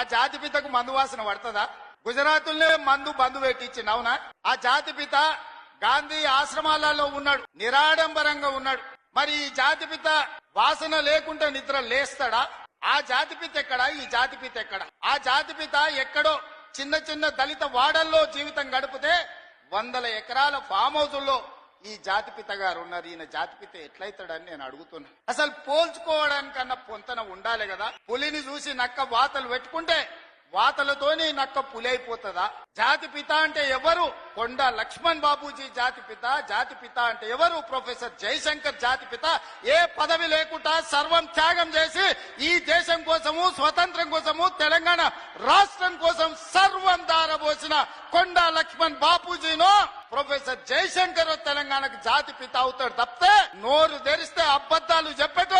ఆ జాతి పితకు మందు వాసన పడుతుందా? గుజరాతుల్నే మందు బంధు పెట్టించింది అవునా? ఆ జాతి పిత గాంధీ ఆశ్రమాలలో ఉన్నాడు నిరాడంబరంగా ఉన్నాడు. మరి ఈ జాతి పిత వాసన లేకుండా నిద్ర లేస్తాడా? ఆ జాతి పిత ఎక్కడ? ఈ జాతి పిత ఎక్కడ? ఆ జాతి పిత ఎక్కడో చిన్న చిన్న దళిత వాడల్లో జీవితం గడిపితే వందల ఎకరాల ఫామ్ హౌజుల్లో ఈ జాతిపిత గారు ఉన్నారు. ఈయన జాతిపిత ఎట్లయితాడని నేను అడుగుతున్నా. అసలు పోల్చుకోవడానికన్నా ఉండాలి కదా. పులిని చూసి నక్క వాతలు పెట్టుకుంటే వాతలతోని నక్క పులి జాతి పిత అంటే ఎవరు? కొండ లక్ష్మణ్ బాబూజీ జాతి పిత జాతి పిత అంటే ఎవరు? ప్రొఫెసర్ జయశంకర్ జాతి పిత. ఏ పదవి లేకుండా సర్వం త్యాగం చేసి ఈ దేశం కోసము స్వతంత్రం కోసము తెలంగాణ రాష్ట్రం కోసం సర్వం దారబోసిన కొండ లక్ష్మణ్ బాపూజీను ప్రొఫెసర్ జయశంకర్ తెలంగాణకు జాతి పిత అవుతాడు తప్పితే నోరు తెరిస్తే అబద్ధాలు చెప్పటం